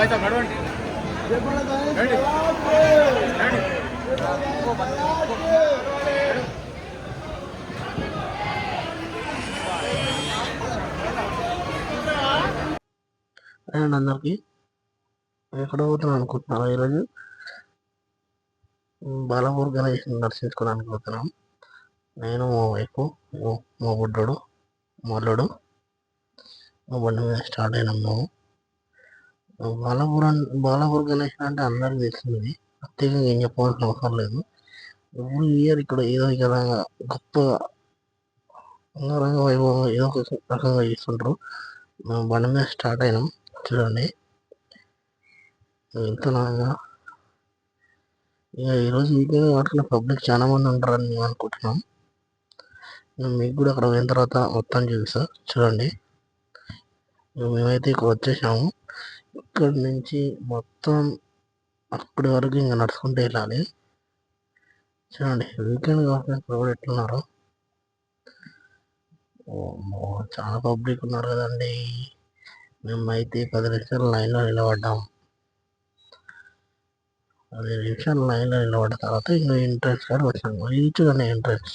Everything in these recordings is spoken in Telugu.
అండ్ అందరికి ఎక్కడ పోతున్నాను అనుకుంటున్నాను ఈరోజు? బాలపూర్ గణేష్ దర్శించుకోవడానికి పోతున్నాం. నేను మా వైఫ్ మా- మా బుడ్డోడు మా అల్లుడు. మా బండి మీద స్టార్ట్ అయినాం మేము. బాలాపూర్ బాలాపూర్ గణేష్ అంటే అందరికి తెలిసింది. ప్రత్యేకంగా ఏం చెప్పాల్సిన అవసరం లేదు. ఎవ్రీ ఇయర్ ఇక్కడ ఏదో ఇక్కడ గొప్ప అంగరంగ వైభవం ఏదో ఒక రకంగా చేస్తుంటారు. మేము బండి మీద స్టార్ట్ అయినాం. చూడండి. వెళ్తున్నాగా ఇక ఈరోజు వీకెండ్ కాబట్టి పబ్లిక్ చాలా మంది ఉంటారని మేము అనుకుంటున్నాం. మీకు కూడా అక్కడ పోయిన తర్వాత మొత్తం చూపిస్తా. చూడండి. మేమైతే ఇక్కడ వచ్చేసాము. ఇక్కడి నుంచి మొత్తం అక్కడి వరకు ఇంకా నడుచుకుంటూ వెళ్ళాలి. చూడండి వీకెండ్ కాబట్టి క్రౌడ్ ఎట్లున్నారు. ఓ, చాలా పబ్లిక్ ఉన్నారు కదండి. మేమైతే పది నిమిషాలు లైన్లో నిలబడ్డాం. పది నిమిషాలు లైన్లో నిలబడ్డ తర్వాత ఇంకా ఎంట్రన్స్ కాడ వచ్చాము ఇది చూడండి ఎంట్రన్స్.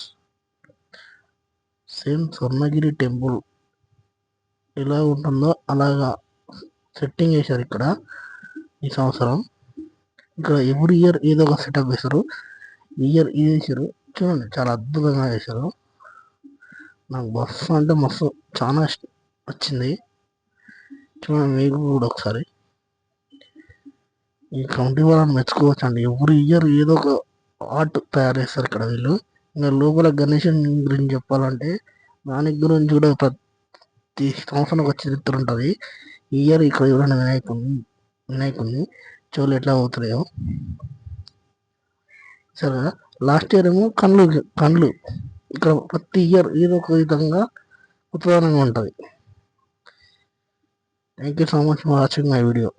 Same Swarnagiri temple. ఎలా ఉంటుందో అలాగా సెట్టింగ్ చేశారు ఇక్కడ ఈ సంవత్సరం. ఇక్కడ ఎవ్రీ ఇయర్ ఏదో ఒక సెటప్ వేశారు. ఇయర్ ఇది వేసారు చూడండి చాలా అద్భుతంగా వేశారు నాకు బస్సు అంటే మస్తు చాలా వచ్చింది. చూడండి మీకు కూడా ఒకసారి. ఈ కౌంటీ వాళ్ళని మెచ్చుకోవచ్చు అండి ఎవ్రీ ఇయర్ ఏదో ఒక ఆర్ట్ తయారు చేస్తారు ఇక్కడ వీళ్ళు. ఇంకా లోపల గణేషన్ గురించి చెప్పాలంటే దాని గురించి కూడా ప్రతి సంవత్సరం ఒక చరిత్ర ఉంటుంది. ఈ ఇయర్ ఇక్కడ చూడండి వినాయకుడిని వినాయకుడిని చెవులు ఎట్లా అవుతున్నాయో సరే లాస్ట్ ఇయర్ ఏమో కళ్ళు కళ్ళు ఇక్కడ ప్రతి ఇయర్ ఏదో ఒక విధంగా ఉత్పాదనంగా ఉంటుంది. Thank you so much for watching my video